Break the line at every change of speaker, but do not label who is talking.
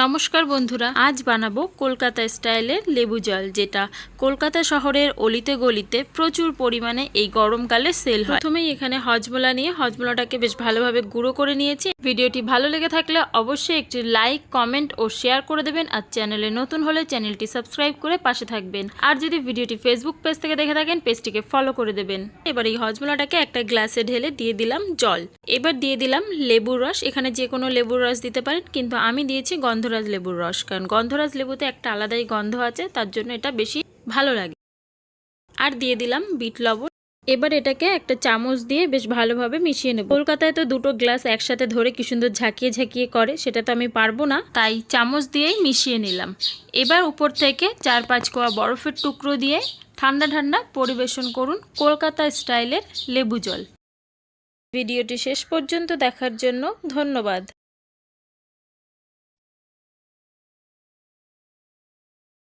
নমস্কার বন্ধুরা, আজ বানাবো কলকাতা স্টাইলের লেবু জল, যেটা কলকাতা শহরের অলিতে গলিতে প্রচুর পরিমাণে এই গরমকালে সেল হয়। প্রথমেই এখানে হজমোলা নিয়ে হজমোলাটাকে বেশ ভালোভাবে গুঁড়ো করে নিয়েছি ভিডিওটি ভালো লেগে থাকলে অবশ্যই একটি লাইক, কমেন্ট ও শেয়ার করে দেবেন আর চ্যানেলে নতুন হলে চ্যানেলটি সাবস্ক্রাইব করে পাশে থাকবেন। আর যদি ভিডিওটি ফেসবুক পেজ থেকে দেখে থাকেন পেজটিকে ফলো করে দেবেন। এবার এই হজমোলাটাকে একটা গ্লাসে ঢেলে দিয়ে দিলাম জল। এবার দিয়ে দিলাম লেবুর রস। এখানে যে কোনো লেবুর রস দিতে পারেন, কিন্তু আমি দিয়েছি গন্ধরাজ লেবুর রস, কারণ গন্ধরাজ লেবুতে একটা আলাদাই গন্ধ আছে, তার জন্য এটা বেশি ভালো লাগে। আর দিয়ে দিলাম বিট লবণ। এবার এটাকে একটা চামচ দিয়ে বেশ ভালোভাবে মিশিয়ে নেব। কলকাতায় তো দুটো গ্লাস একসাথে ধরে কি সুন্দর ঝাঁকিয়ে ঝাঁকিয়ে করে, সেটা তো আমি পারব না। তাই চামচ দিয়েই মিশিয়ে নিলাম। এবার উপর থেকে চার পাঁচ কোয়া বরফের টুকরো দিয়ে ঠান্ডা ঠান্ডা পরিবেশন করুন কলকাতা স্টাইলের লেবু জল। ভিডিওটি শেষ পর্যন্ত দেখার জন্য ধন্যবাদ।